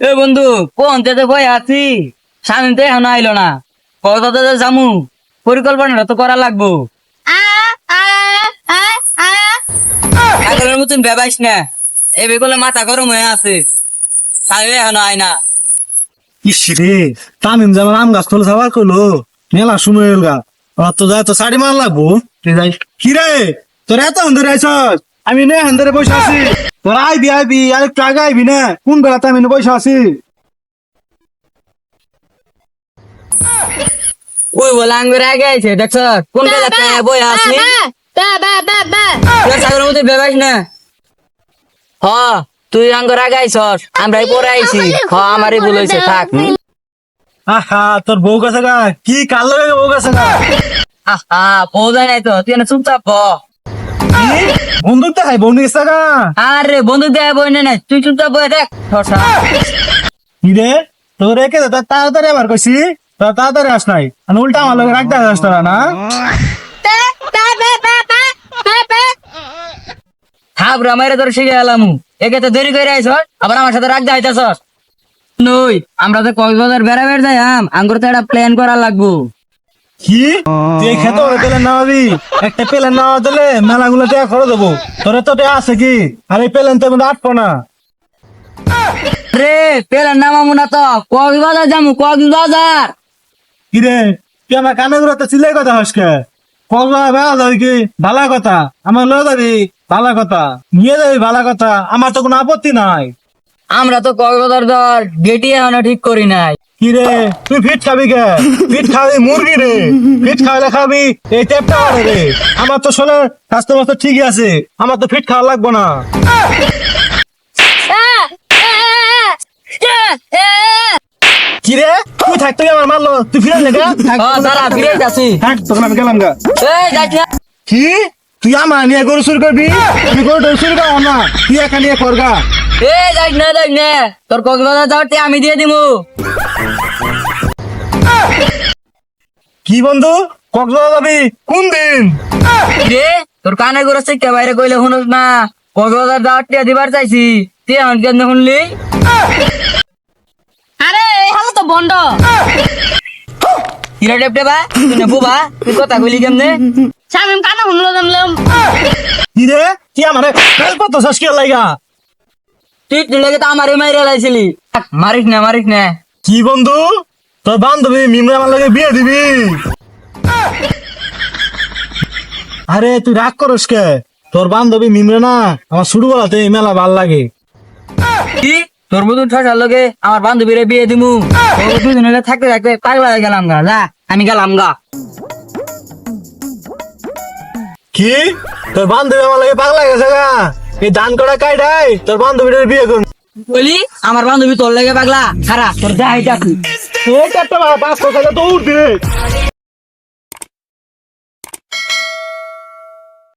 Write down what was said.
এ বন্ধু, কোন তেতে বই আছি? স্বামী তো এখন আইলো না। কত জামু পরিকল্পনাটা তো করা লাগবো। আগের মতন না। এ বেগুলো মাথা গরম হয়ে আছে। স্বামী এখন না। ইস রে, তামিম যেমন আম গাছ তোলে সাবার করল মেলা সময় হল গা। ওর তো যায় তো শাড়ি মার লাগবো। কি রে, তোর এত ধরে আইসস আমি নে হান্দরে বসে আছি। তোর আইবি আইবি আর একটু আগে আইবি না। কোন বেলা তামিম বসে আছি? ওই বলে আঙ্গুর আগে আছে দেখছ? কোন বেলাতে বই আছি তুই সাগরের মধ্যে বেবাইস না। হ তুই আঙ্গুর আগে আইছস আমরাই পরে আইছি। হ আমারই ভুল হয়েছে থাক। আহা তোর বউ কাছে কি কাল লাগে বউ কাছে আহা বউ যায় নাই তো তুই এনে চুপচাপ বন্দুক দেখাই বউ নিয়ে আরে বন্ধু দেয় বই নাই তুই চুপচাপ বই দেখ রে? তোর একে তো তাড়াতাড়ি আবার কইছি। তোর তাড়াতাড়ি আস নাই। আর উল্টা আমার লোক রাখতে আসছ তোরা না? হাবরা মাইরে তোর শিখে এলাম একে তো দেরি করে আইছস আবার আমার সাথে রাখতে আইতাছস। নই আমরা তো কক্সবাজার বেড়া বেড় যাই আম আঙ্গুর তো একটা প্ল্যান করা লাগবো। কি? তুই খেতে ওরে পেলেন না একটা পেলেন না দিলে মেলা গুলো টাকা খরচ দেবো তোরে তো টাকা আছে কি? আর এই পেলেন তো না। রে না কি রে? তুই আমার কানে গুলো তো চিলাই কথা হসকে কবা বেড়া যাবি কি? ভালো কথা। আমার লয়ে যাবি? ভালো কথা। নিয়ে যাবি ভালো কথা। আমার তো কোনো আপত্তি নাই। আমরা তো কক্সবাজার ধর গেটি এখনও ঠিক করি নাই। কি রে তুই ফিট খাবি কে? ফিট খাবি মুরগি রে? ফিট খাওয়ালে খাবি এই টেপটা আরে রে। আমার তো শোনে স্বাস্থ্য মাস্ত ঠিকই আছে। আমার তো ফিট খাওয়া লাগবো না। কি রে তুই থাকতে আমার মারলো তুই ফিরে লেগে ও দাঁড়া ফিরে যাচ্ছি থাক তখন আমি গেলাম গা। কি? তুই আমার নিয়ে গরু শুরু করবি? তুই গরু শুরু কর না তুই একা নিয়ে করগা এই যাইস না যাইস না তোর কক্সবাজার যাওয়ার আমি দিয়ে দিমু। কি বন্ধু? কক্সবাজার যাবি? কোন দিন? রে তোর কানে করে শিক্ষা বাইরে কইলে শুনুস না? কক্সবাজার যাওয়ার তে দিবার চাইছি। তুই এখন কেন শুনলি? আরে এই হালো তো বন্ধ। হিরা টেপ টেপা তুই নেব বা তুই কথা কইলি কেমনে? শামিম কানে শুনলো জানলাম। কি রে? তুই আমার কত শেষ কে লাগা তুই তুই লেগে তো আমারই মাইরে লাইছিলি। মারিস না মারিস না। কি বন্ধু? তোর বান্ধবী মিমরা আমার লগে বিয়ে দিবি। আরে তুই রাগ করস কে? তোর বান্ধবী মিমরে না আমার শুরু বলাতে মেলা ভালো লাগে। কি? তোর মতন ঠসার লগে আমার বান্ধবীরে বিয়ে দিমু? দুজনে থাকতে থাকতে পাগলা হয়ে গেলাম গা যা আমি গেলাম গা। কি? তোর বান্ধবী আমার লাগে পাগলা গেছে গা? এই দান করা কাইডাই তোর বান্ধবীর বিয়ে করুন বলি, আমার বান্ধবী তোর লেগে পাগলা। খারাপ তোর যা এটা এই একটা বাস কথা দৌড় দে।